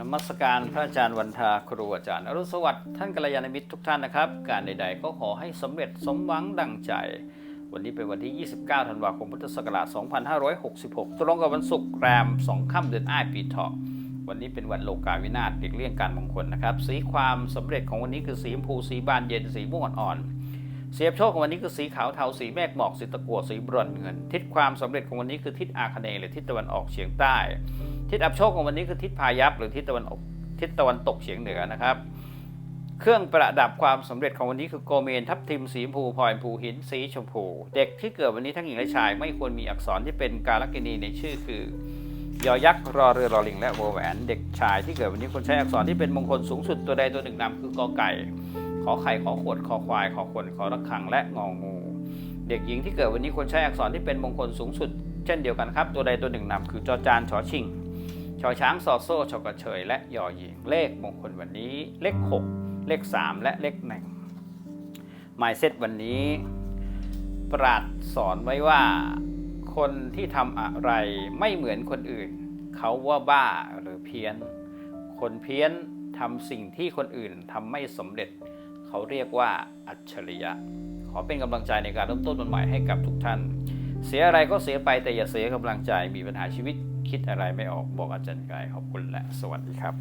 นมัสการพระอาจารย์วันทาครูอาจารย์ อรุณสวัสดิ์ท่านกัลยาณมิตรทุกท่านนะครับ การใดๆก็ขอให้สำเร็จสมหวังดังใจ วันนี้เป็นวันที่ 29 ธันวาคมพุทธศักราช 2566 ตรงกับวันศุกร์แรม 2 ค่ำเดือนอ้ายปีเถาะวันนี้เป็นวันโลกาวินาศเด็กเลี่ยงการมงคลนะครับ สีความสำเร็จของวันนี้คือสีชมพูสีบานเย็นสีม่วงอ่อนๆ เสียบโชคของวันนี้คือสีขาวเทาสีเมฆหมอกสีตะกั่วสีบรอนเงิน ทิศความสำเร็จของวันนี้คือทิศอาคเนย์หรือทิศตะวันออกเฉียงใต้ ทิศอับโชคของวันนี้คือทิศพายัพหรือทิศตะวันออกทิศตะวันตกเฉียงเหนือนะครับ เครื่องประดับความสำเร็จของวันนี้คือโกเมนทับทิมสีชมพูพลอยภูหินสีชมพู เด็กที่เกิดวันนี้ทั้งหญิงและชาย ไม่ควรมีอักษรที่เป็นการกินีในชื่อคือยอยักษ์รอเรือรอลิงและวอแหวน เด็กชายที่เกิดวันนี้ควรใช้อักษรที่เป็นมงคลสูงสุดตัวใดตัวหนึ่งนำคือกอไก่ ขอไข่ขอขวดขอควาย ขอขวนขอระฆังและงองู เด็กหญิงที่เกิดวันนี้ควรใช้อักษรที่เป็นมงคลสูงสุด เช่นเดียวกันครับ ตัวใดตัวหนึ่งนำคือจอจานชอชิงชอช้างซอโซ่ชอกระเชยและยอหญิงเลขมงคลวันนี้เลข 6 เลข 3 และเลขหนึ่งหมายเซตวันนี้ ปราดสอนไว้ว่า คนที่ทำอะไรไม่เหมือนคนอื่น เขาว่าบ้าหรือเพี้ยน คนเพี้ยนทำสิ่งที่คนอื่นทำไม่สำเร็จ เขาเรียกว่าอัจฉริยะ ขอเป็นกำลังใจในการเริ่มต้นวันใหม่ให้กับทุกท่าน เสียอะไรก็เสียไปแต่อย่าเสียกำลังใจมีปัญหาชีวิตคิดอะไรไม่ออกบอกอาจารย์กายขอบคุณและสวัสดีครับ